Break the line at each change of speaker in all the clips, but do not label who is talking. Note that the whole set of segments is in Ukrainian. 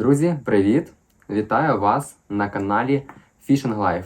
Друзі, привіт! Вітаю вас на каналі Fishing Life.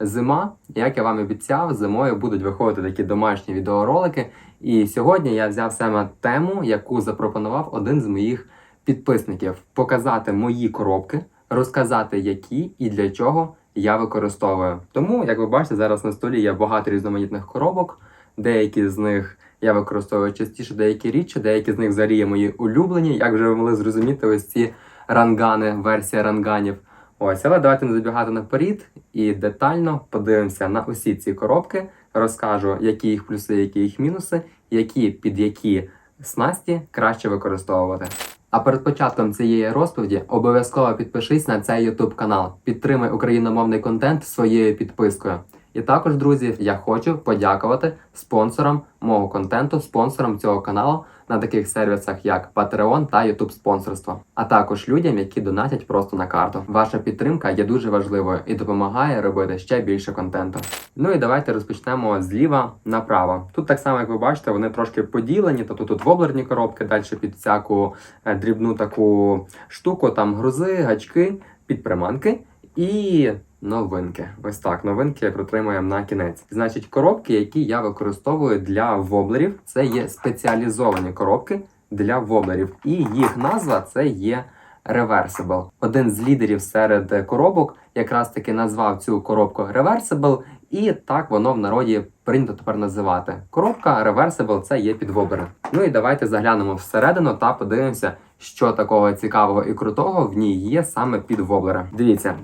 Зима, як я вам обіцяв, зимою будуть виходити такі домашні відеоролики. І сьогодні я взяв саме тему, яку запропонував один з моїх підписників: показати мої коробки, розказати, які і для чого я використовую. Тому, як ви бачите, зараз на столі є багато різноманітних коробок. Деякі з них я використовую частіше, деякі рідше, деякі з них взагалі є мої улюблені. Як вже ви могли зрозуміти, ось ці рангани, версія ранганів. Ось, але давайте не забігати наперед і детально подивимося на усі ці коробки. Розкажу, які їх плюси, які їх мінуси, які під які снасті краще використовувати. А перед початком цієї розповіді обов'язково підпишись на цей YouTube канал, підтримай україномовний контент своєю підпискою. І також, друзі, я хочу подякувати спонсорам мого контенту, спонсорам цього каналу на таких сервісах, як Patreon та YouTube спонсорство, а також людям, які донатять просто на карту. Ваша підтримка є дуже важливою і допомагає робити ще більше контенту. Ну і давайте розпочнемо зліва направо. Тут так само, як ви бачите, вони трошки поділені. Тобто тут воблерні коробки, далі під всяку е, дрібну таку штуку, там грузи, гачки, підприманки і новинки. Ось так, новинки протримуємо на кінець. Значить, коробки, які я використовую для воблерів, це є спеціалізовані коробки для воблерів. І їх назва це є Reversible. Один з лідерів серед коробок якраз таки назвав цю коробку Reversible, і так воно в народі прийнято тепер називати. Коробка Reversible це є під воблери. Ну і давайте заглянемо всередину та подивимося, що такого цікавого і крутого в ній є саме під воблери. Дивіться,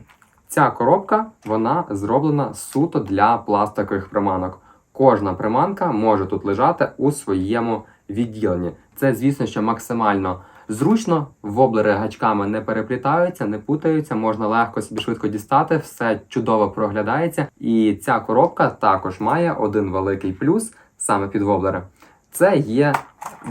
Ця коробка вона зроблена суто для пластикових приманок. Кожна приманка може тут лежати у своєму відділенні. Це, звісно, що максимально зручно. Воблери гачками не переплітаються, не путаються, можна легко собі швидко дістати, все чудово проглядається. І ця коробка також має один великий плюс саме під воблери. Це є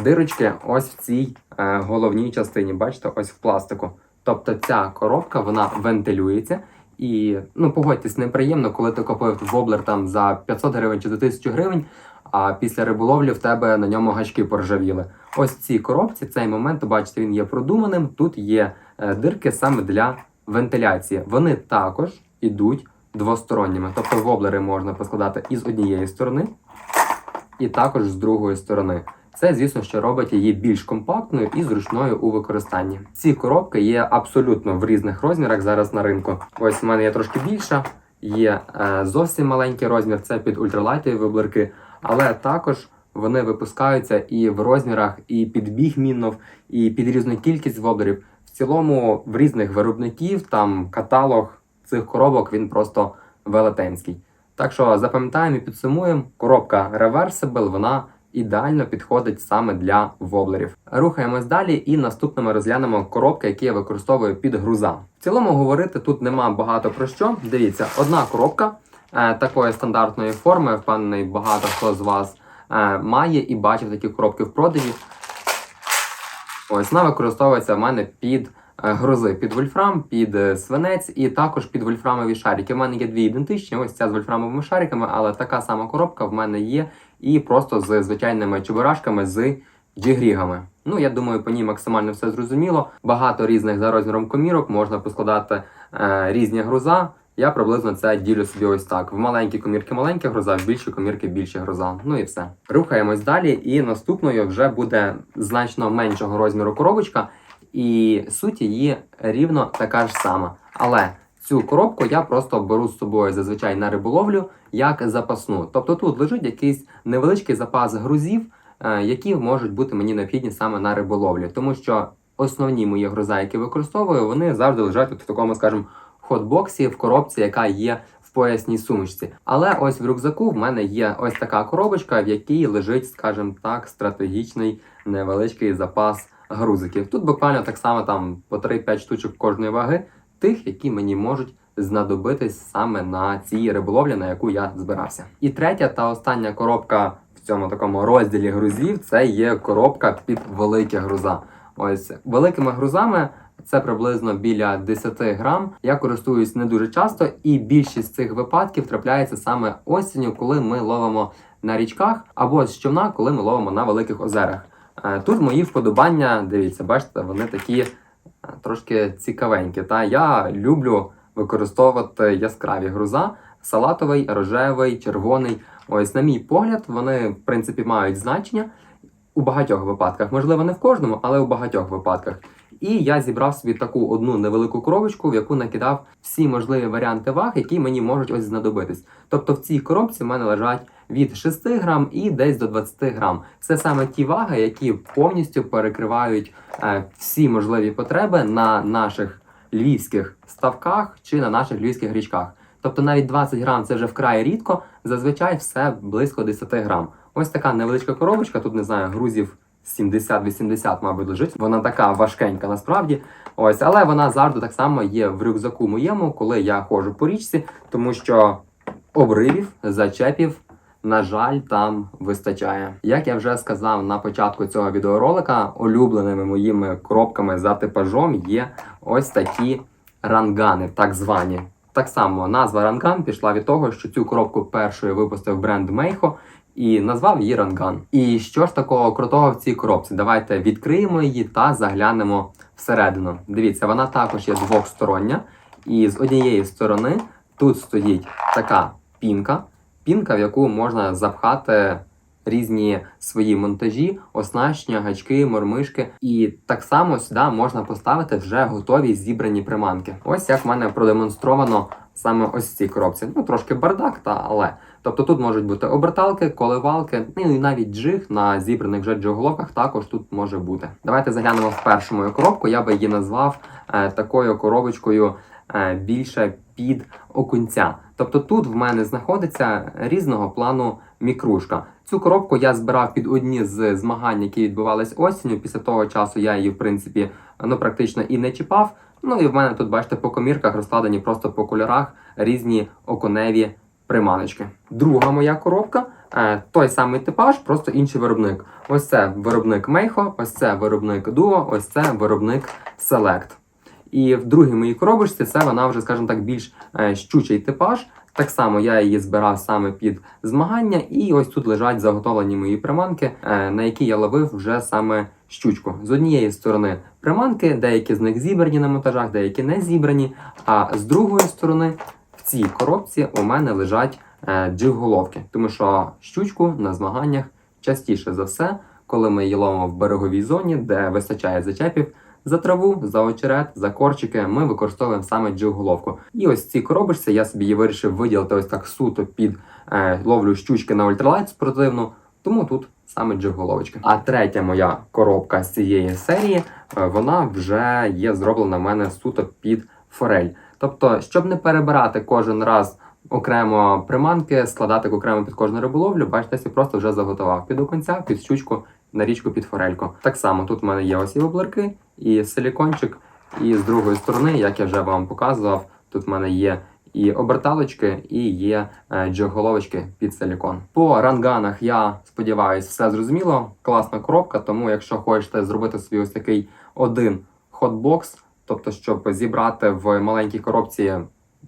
дирочки ось в цій е, головній частині. Бачите, ось в пластику. Тобто ця коробка вона вентилюється. І ну погодьтесь, неприємно, коли ти купив воблер там за 500 гривень чи за 1000 гривень, а після риболовлі в тебе на ньому гачки поржавіли. Ось цій коробці цей момент, бачите, він є продуманим. Тут є е, дирки саме для вентиляції. Вони також ідуть двосторонніми. Тобто воблери можна поскладати із однієї сторони, і також з другої сторони. Це, звісно, що робить її більш компактною і зручною у використанні. Ці коробки є абсолютно в різних розмірах зараз на ринку. Ось в мене є трошки більша, є е, зовсім маленький розмір, це під ультралайтові виблерки, але також вони випускаються і в розмірах, і під бігмінов, і під різну кількість воблерів. В цілому в різних виробників там каталог цих коробок він просто велетенський. Так що запам'ятаємо і підсумуємо, коробка Reversible, вона ідеально підходить саме для воблерів. Рухаємось далі, і наступними розглянемо коробки, які я використовую під груза. В цілому говорити тут нема багато про що. Дивіться, одна коробка е, такої стандартної форми. Впевнений, багато хто з вас е, має і бачив такі коробки в продажі. Ось вона використовується в мене під е, грузи, під вольфрам, під е, свинець і також під вольфрамові шарики. У мене є дві ідентичні, ось ця з вольфрамовими шариками, але така сама коробка в мене є і просто з звичайними чебурашками з джигрігами. Ну, я думаю, по ній максимально все зрозуміло. Багато різних за розміром комірок можна поскладати е, різні груза. Я приблизно це ділю собі ось так. В маленькі комірки маленькі груза, в більші комірки більші груза. Ну і все. Рухаємось далі, і наступною вже буде значно меншого розміру коробочка, і суть її рівно така ж сама. Але цю коробку я просто беру з собою зазвичай на риболовлю як запасну. Тобто тут лежить якийсь невеличкий запас грузів, е, які можуть бути мені необхідні саме на риболовлі, тому що основні мої груза, які використовую, вони завжди лежать от в такому, скажімо, хотбоксі в коробці, яка є в поясній сумочці. Але ось в рюкзаку в мене є ось така коробочка, в якій лежить, скажімо так, стратегічний невеличкий запас грузиків. Тут буквально так само там по 3-5 штучок кожної ваги, тих, які мені можуть знадобитись саме на цій риболовлі, на яку я збирався. І третя та остання коробка в цьому такому розділі грузів це є коробка під великі груза. Ось великими грузами. Це приблизно біля 10 грам. Я користуюсь не дуже часто, і більшість цих випадків трапляється саме осінню, коли ми ловимо на річках, або з човна, коли ми ловимо на великих озерах. Е, Тут мої вподобання, дивіться, бачите, вони такі трошки цікавенькі. Та я люблю використовувати яскраві груза: салатовий, рожевий, червоний. Ось, на мій погляд, вони в принципі мають значення у багатьох випадках. Можливо, не в кожному, але у багатьох випадках. І я зібрав собі таку одну невелику коробочку, в яку накидав всі можливі варіанти ваг, які мені можуть ось знадобитись. Тобто в цій коробці в мене лежать від 6 грам і десь до 20 грам. Це саме ті ваги, які повністю перекривають е, всі можливі потреби на наших львівських ставках чи на наших львівських річках. Тобто навіть 20 грам це вже вкрай рідко, зазвичай все близько 10 грам. Ось така невеличка коробочка, тут не знаю, грузів 70-80, мабуть, лежить. Вона така важкенька насправді. Ось, але вона завжди так само є в рюкзаку моєму, коли я ходжу по річці, тому що обривів, зачепів. На жаль, там вистачає. Як я вже сказав на початку цього відеоролика, улюбленими моїми коробками за типажом є ось такі рангани, так звані. Так само назва ранган пішла від того, що цю коробку першою випустив бренд Мейхо і назвав її ранган. І що ж такого крутого в цій коробці? Давайте відкриємо її та заглянемо всередину. Дивіться, вона також є двохстороння, і з однієї сторони тут стоїть така пінка, пінка, в яку можна запхати різні свої монтажі, оснащення, гачки, мормишки. І так само сюди можна поставити вже готові зібрані приманки. Ось як в мене продемонстровано саме ось в цій коробці. Ну трошки бардак, та але. Тобто тут можуть бути оберталки, коливалки, ну і навіть джиг на зібраних вже джиголовках також тут може бути. Давайте заглянемо в першу мою коробку. Я би її назвав е, такою коробочкою е, більше під окунця. Тобто тут в мене знаходиться різного плану мікрушка. Цю коробку я збирав під одні з змагань, які відбувались осінню. Після того часу я її, в принципі, ну практично і не чіпав. Ну і в мене тут, бачите, по комірках розкладені просто по кольорах різні окуневі приманочки. Друга моя коробка е, той самий типаж, просто інший виробник. Ось це виробник Мейхо, ось це виробник Duo, ось це виробник Select. І в другій моїй коробочці це вона вже, скажімо так, більш е, щучий типаж. Так само я її збирав саме під змагання, і ось тут лежать заготовлені мої приманки, е, на які я ловив вже саме щучку. З однієї сторони приманки, деякі з них зібрані на монтажах, деякі не зібрані. А з другої сторони, в цій коробці у мене лежать е, джиг-головки, тому що щучку на змаганнях частіше за все, коли ми її ловимо в береговій зоні, де вистачає зачепів. За траву, за очерет, за корчики ми використовуємо саме джиг-головку. І ось в цій коробочці я собі її вирішив виділити ось так суто під е, ловлю щучки на ультралайт спортивну, тому тут саме джиг-головочка. А третя моя коробка з цієї серії, е, вона вже є зроблена в мене суто під форель. Тобто, щоб не перебирати кожен раз окремо приманки, складати окремо під кожну риболовлю, бачите, я просто вже заготував під оконця, під щучку, на річку під форельку. Так само тут в мене є ось і воблерки, і силікончик, і з другої сторони, як я вже вам показував, тут в мене є і оберталочки, і є е, джоголовочки під силікон. По ранганах я сподіваюся, все зрозуміло. Класна коробка, тому якщо хочете зробити собі ось такий один хотбокс, тобто щоб зібрати в маленькій коробці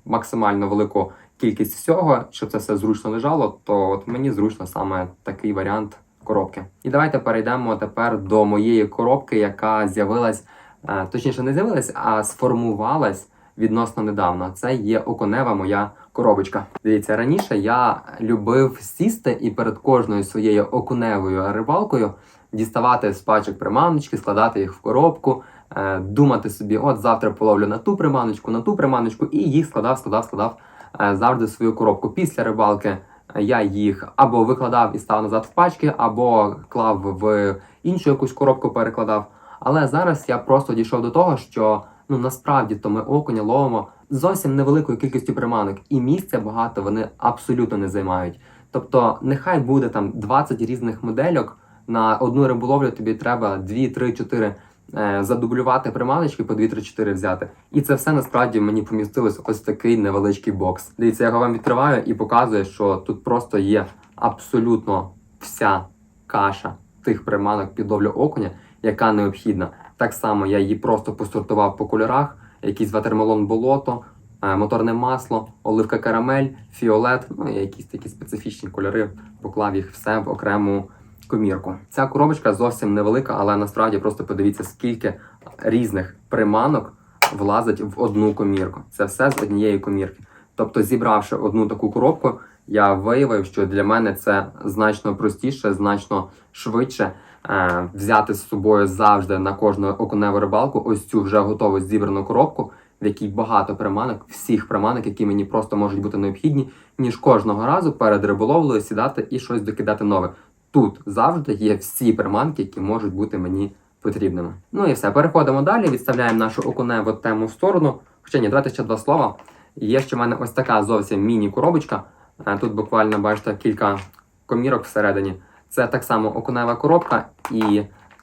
максимально велику кількість всього, щоб це все зручно лежало, то от мені зручно саме такий варіант коробки. І давайте перейдемо тепер до моєї коробки, яка з'явилась, е, точніше, не з'явилась, а сформувалась відносно недавно. Це є оконева моя коробочка. Дивіться, раніше я любив сісти і перед кожною своєю окуневою рибалкою діставати з пачок приманочки, складати їх в коробку. е, Думати собі, от завтра половлю на ту приманочку, на ту приманочку, і їх складав, складав, складав е, завжди свою коробку. Після рибалки я їх або викладав і став назад в пачки, або клав в іншу якусь коробку, перекладав. Але зараз я просто дійшов до того, що ну насправді то ми окуня ловимо зовсім невеликою кількістю приманок, і місця багато вони абсолютно не займають. Тобто, нехай буде там 20 різних модельок. На одну риболовлю тобі треба 2, 3, 4 е, задублювати приманочки по 2, 3, 4 взяти. І це все насправді мені помістилось ось такий невеличкий бокс. Дивіться, я його вам відкриваю і показую, що тут просто є абсолютно вся каша тих приманок під ловлю окуня, яка необхідна. Так само я її просто посортував по кольорах, якийсь ватермелон болото, е, моторне масло, оливка карамель, фіолет, ну і якісь такі специфічні кольори, поклав їх все в окрему комірку. Ця коробочка зовсім невелика, але насправді просто подивіться, скільки різних приманок влазить в одну комірку. Це все з однієї комірки. Тобто, зібравши одну таку коробку, я виявив, що для мене це значно простіше, значно швидше е, взяти з собою завжди на кожну окуневу рибалку ось цю вже готову зібрану коробку, в якій багато приманок, всіх приманок, які мені просто можуть бути необхідні, ніж кожного разу перед риболовлею сідати і щось докидати нове. Тут завжди є всі приманки, які можуть бути мені потрібними. Ну і все, переходимо далі, відставляємо нашу окуневу тему в сторону. Хоча ні, давайте ще два слова. Є ще в мене ось така зовсім міні-коробочка. Е, Тут буквально бачите кілька комірок всередині. Це так само окунева коробка, і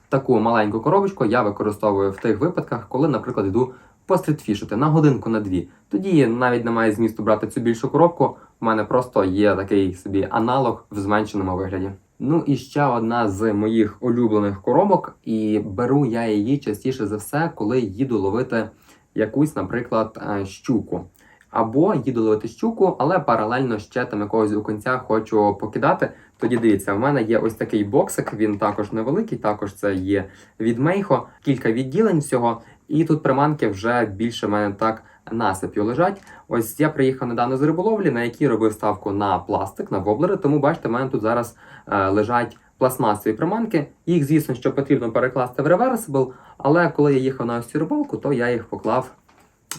таку маленьку коробочку я використовую в тих випадках, коли, наприклад, йду пострітфішити на годинку на дві. Тоді навіть немає змісту брати цю більшу коробку. У мене просто є такий собі аналог в зменшеному вигляді. Ну і ще одна з моїх улюблених коробок, і беру я її частіше за все, коли їду ловити якусь, наприклад, е, щуку. Або їду ловити щуку, але паралельно ще там якогось окунця хочу покидати. Тоді дивіться, в мене є ось такий боксик, він також невеликий, також це є від Мейхо, кілька відділень всього. І тут приманки вже більше мене так насип'ю лежать. Ось я приїхав недавно з риболовлі, на якій робив ставку на пластик, на воблери. Тому бачите, в мене тут зараз е, лежать пластмасові приманки. Їх, звісно, що потрібно перекласти в реверсибл, але коли я їхав на ось цю рибалку, то я їх поклав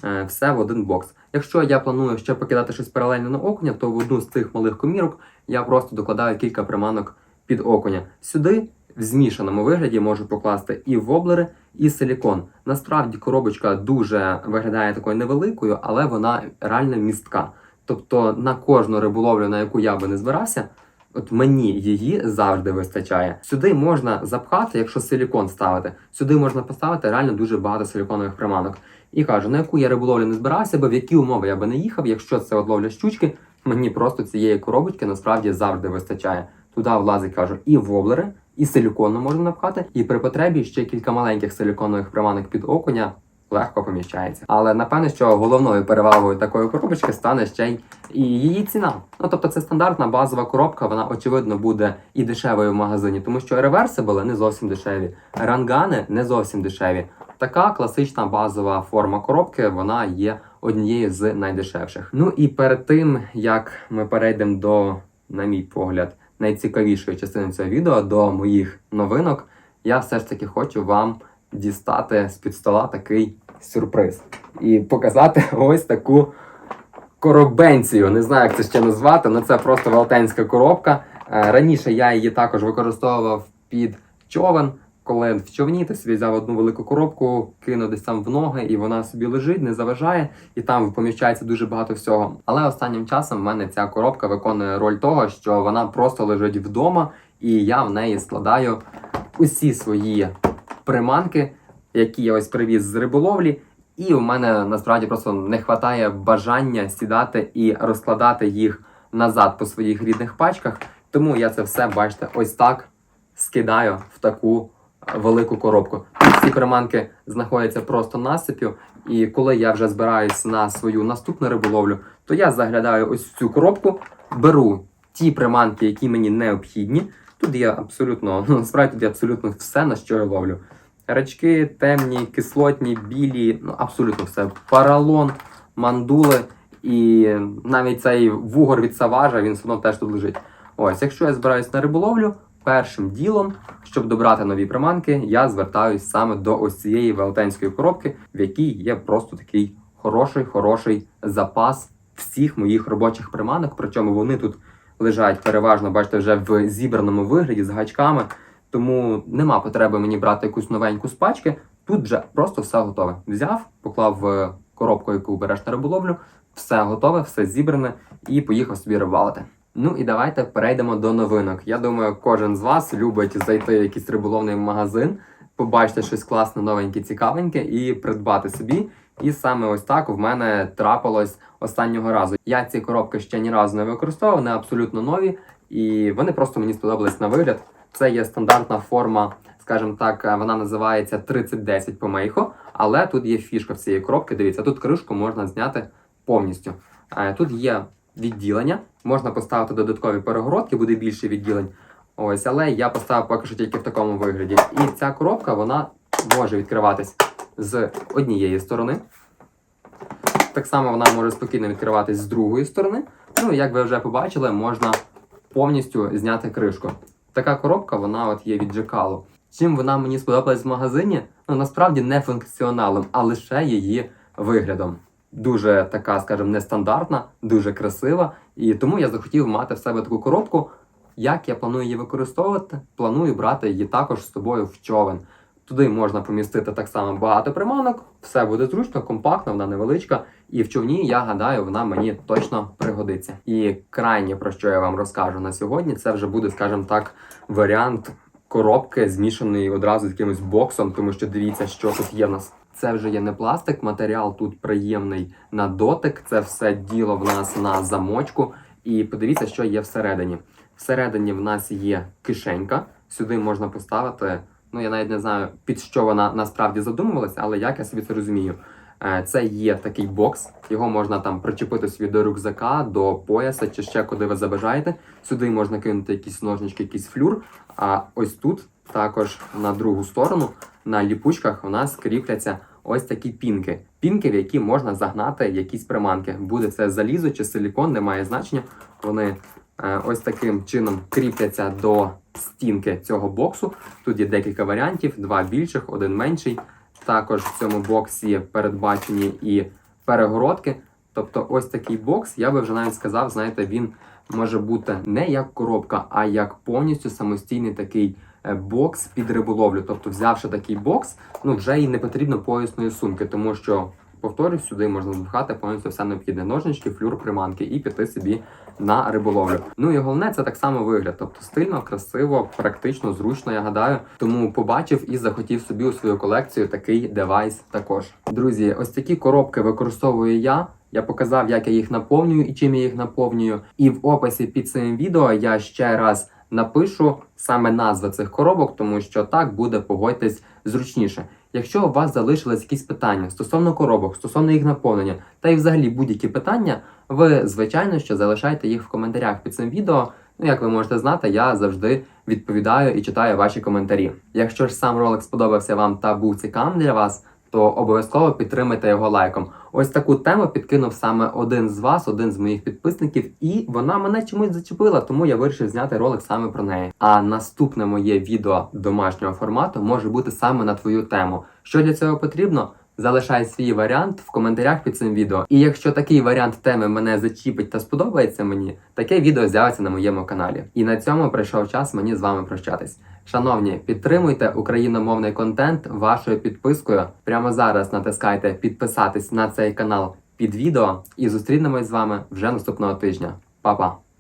е, все в один бокс. Якщо я планую ще покидати щось паралельно на окуня, то в одну з цих малих комірок я просто докладаю кілька приманок під окуня. Сюди в змішаному вигляді можу покласти і воблери, і силікон. Насправді коробочка дуже виглядає такою невеликою, але вона реально містка. Тобто на кожну риболовлю, на яку я би не збирався, от мені її завжди вистачає. Сюди можна запхати, якщо силікон ставити. Сюди можна поставити реально дуже багато силіконових приманок. І кажу, на яку я риболовлю не збирався би, в які умови я би не їхав, якщо це от ловля щучки, мені просто цієї коробочки насправді завжди вистачає. Туди влазить, кажу, і воблери, і силікону можна напхати, і при потребі ще кілька маленьких силіконових приманок під окуня легко поміщається. Але напевне, що головною перевагою такої коробочки стане ще й її ціна. Ну тобто це стандартна базова коробка, вона очевидно буде і дешевою в магазині, тому що реверсибли не зовсім дешеві, рангани не зовсім дешеві. Така класична базова форма коробки, вона є однією з найдешевших. Ну і перед тим як ми перейдемо до, на мій погляд, найцікавішої частини цього відео до моїх новинок, я все ж таки хочу вам дістати з під стола такий сюрприз і показати ось таку коробенцію. Не знаю, як це ще назвати, але це просто велетенська коробка. Е, Раніше я її також використовував під човен. Коли в човні ти собі взяв одну велику коробку, кинув десь там в ноги, і вона собі лежить, не заважає, і там поміщається дуже багато всього. Але останнім часом в мене ця коробка виконує роль того, що вона просто лежить вдома, і я в неї складаю усі свої приманки, які я ось привіз з риболовлі. І у мене насправді просто не вистачає бажання сідати і розкладати їх назад по своїх рідних пачках. Тому я це все, бачите, ось так скидаю в таку велику коробку. Ці приманки знаходяться просто насип'ю, і коли я вже збираюсь на свою наступну риболовлю, то я заглядаю ось цю коробку, беру ті приманки, які мені необхідні. Тут є абсолютно, ну насправді тут є абсолютно все, на що я ловлю. Рачки темні, кислотні, білі, ну абсолютно все. Паралон, мандули і навіть цей вугор від саважа, він все одно теж тут лежить. Ось, якщо я збираюсь на риболовлю, першим ділом, щоб добрати нові приманки, я звертаюсь саме до ось цієї велетенської коробки, в якій є просто такий хороший, хороший запас всіх моїх робочих приманок. Причому вони тут лежать переважно, бачите, вже в зібраному вигляді з гачками. Тому нема потреби мені брати якусь новеньку з пачки. Тут вже просто все готове. Взяв, поклав в коробку, яку береш на риболовлю, все готове, все зібране і поїхав собі рибалити. Ну і давайте перейдемо до новинок. Я думаю, кожен з вас любить зайти в якийсь риболовний магазин, побачити щось класне, новеньке, цікавеньке і придбати собі. І саме ось так в мене трапилось останнього разу. Я ці коробки ще ні разу не використовував, вони абсолютно нові, і вони просто мені сподобались на вигляд. Це є стандартна форма, скажімо так, е, вона називається 3010 по мейхо, але тут є фішка в цієї коробки. Дивіться, тут кришку можна зняти повністю. Е, Тут є відділення, можна поставити додаткові перегородки, буде більше відділень. Ось, але я поставив поки що тільки в такому вигляді. І ця коробка вона може відкриватись з однієї сторони. Так само вона може спокійно відкриватись з другої сторони. Ну, як ви вже побачили, можна повністю зняти кришку. Така коробка, вона от є від Джекалу. Чим вона мені сподобалась в магазині? Ну насправді не функціоналом, а лише її виглядом. Дуже така, скажімо, нестандартна, дуже красива. І тому я захотів мати в себе таку коробку. Як я планую її використовувати? Планую брати її також з собою в човен. Туди можна помістити так само багато приманок, все буде зручно, компактно, вона невеличка. І в човні, я гадаю, вона мені точно пригодиться. І крайнє, про що я вам розкажу на сьогодні, це вже буде, скажімо так, варіант коробки, змішаної одразу з якимось боксом, тому що дивіться, що тут є в нас. Це вже є не пластик, матеріал тут приємний на дотик. Це все діло в нас на замочку. І подивіться, що є всередині. Всередині в нас є кишенька. Сюди можна поставити. Ну я навіть не знаю, під що вона насправді задумувалася, але як я собі це розумію. Е, Це є такий бокс, його можна там причепити собі до рюкзака, до пояса чи ще куди ви забажаєте. Сюди можна кинути якісь ножнички, якийсь флюр. А ось тут також на другу сторону на ліпучках у нас кріпляться ось такі пінки. Пінки, в які можна загнати якісь приманки. Буде це залізо чи силікон, не має значення. Вони е, ось таким чином кріпляться до стінки цього боксу. Тут є декілька варіантів: два більших, один менший. Також в цьому боксі передбачені і перегородки. Тобто, ось такий бокс, я би вже навіть сказав, знаєте, він може бути не як коробка, а як повністю самостійний такий бокс під риболовлю. Тобто, взявши такий бокс, ну вже і не потрібно поясної сумки, тому що. Повторюсь, сюди можна запхати повністю все необхідне ножнички, флюр, приманки і піти собі на риболовлю. Ну і головне це так само вигляд, тобто стильно, красиво, практично, зручно, я гадаю. Тому побачив і захотів собі у свою колекцію такий девайс також. Друзі, ось такі коробки використовую я. Я показав, як я їх наповнюю і чим я їх наповнюю. І в описі під цим відео я ще раз напишу саме назви цих коробок, тому що так буде, погодьтесь, зручніше. Якщо у вас залишились якісь питання стосовно коробок, стосовно їх наповнення, та й взагалі будь-які питання, ви звичайно що залишайте їх в коментарях під цим відео. Ну, як ви можете знати, я завжди відповідаю і читаю ваші коментарі. Якщо ж сам ролик сподобався вам та був цікавим для вас, то обов'язково підтримайте його лайком. Ось таку тему підкинув саме один з вас, один з моїх підписників, і вона мене чомусь зачепила, тому я вирішив зняти ролик саме про неї. А наступне моє відео домашнього формату може бути саме на твою тему. Що для цього потрібно? Залишай свій варіант в коментарях під цим відео. І якщо такий варіант теми мене зачіпить та сподобається мені, таке відео з'явиться на моєму каналі. І на цьому прийшов час мені з вами прощатись. Шановні, підтримуйте україномовний контент вашою підпискою. Прямо зараз натискайте підписатись на цей канал під відео і зустрінемось з вами вже наступного тижня. Па-па!